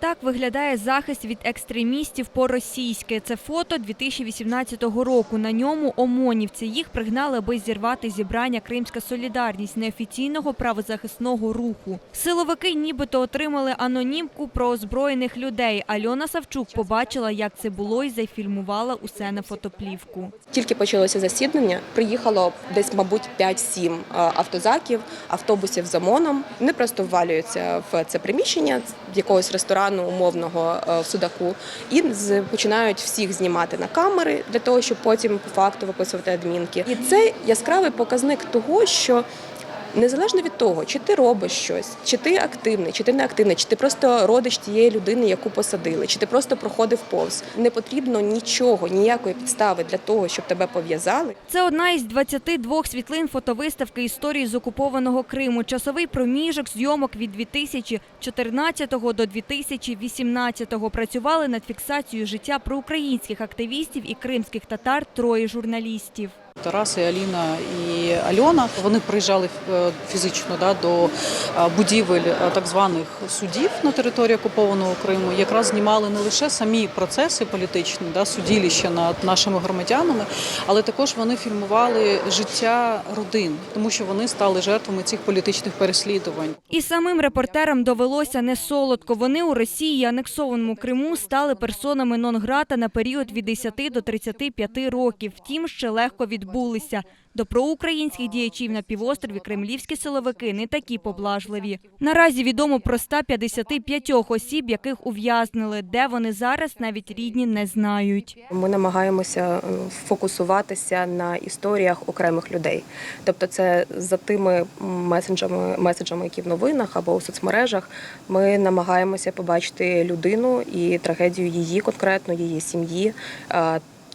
Так виглядає захист від екстремістів по-російськи. Це фото 2018 року. На ньому ОМОНівці їх пригнали, аби зірвати зібрання Кримська солідарність неофіційного правозахисного руху. Силовики нібито отримали анонімку про озброєних людей. Альона Савчук побачила, як це було, і зафільмувала усе на фотоплівку. Тільки почалося засідання. Приїхало десь, мабуть, 5-7 автозаків, автобусів з ОМОНом. Вони просто ввалюються в це приміщення з якогось ресторану умовного е, в Судаку і починають всіх знімати на камери для того, щоб потім по факту виписувати адмінки. І це яскравий показник того, що. Незалежно від того, чи ти робиш щось, чи ти активний, чи ти не активний, чи ти просто родич тієї людини, яку посадили, чи ти просто проходив повз. Не потрібно нічого, ніякої підстави для того, щоб тебе пов'язали. Це одна із 22 світлин фотовиставки історії з окупованого Криму. Часовий проміжок зйомок від 2014 до 2018 працювали над фіксацією життя проукраїнських активістів і кримських татар троє журналістів. Тарас, і Аліна і Альона вони приїжджали е, фізично да, до е, будівель е, так званих судів на території окупованого Криму. Якраз знімали не лише самі процеси політичні, да, судилища над нашими громадянами, але також вони фільмували життя родин, тому що вони стали жертвами цих політичних переслідувань. І самим репортерам довелося не солодко. Вони у Росії анексованому Криму стали персонами нон-грата на період від 10 до 35 років. Втім, ще легко відбулися. До проукраїнських діячів на півострові кремлівські силовики не такі поблажливі. Наразі відомо про 155 осіб, яких ув'язнили. Де вони зараз, навіть рідні не знають. Ми намагаємося е, фокусуватися на історіях окремих людей. Тобто, це за тими месенджами, меседжами, які в новинах або у соцмережах. Ми намагаємося побачити людину і трагедію її конкретно, її сім'ї.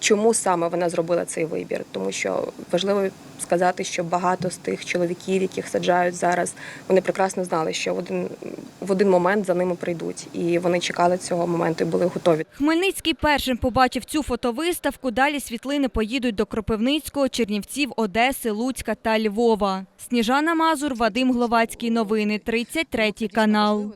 Чому саме вона зробила цей вибір? Тому що важливо сказати, що багато з тих чоловіків, яких саджають зараз, вони прекрасно знали, що в один в один момент за ними прийдуть, і вони чекали цього моменту і були готові. Хмельницький першим побачив цю фотовиставку. Далі світлини поїдуть до Кропивницького, Чернівців, Одеси, Луцька та Львова. Сніжана Мазур, Вадим Гловацький. Новини 33 канал.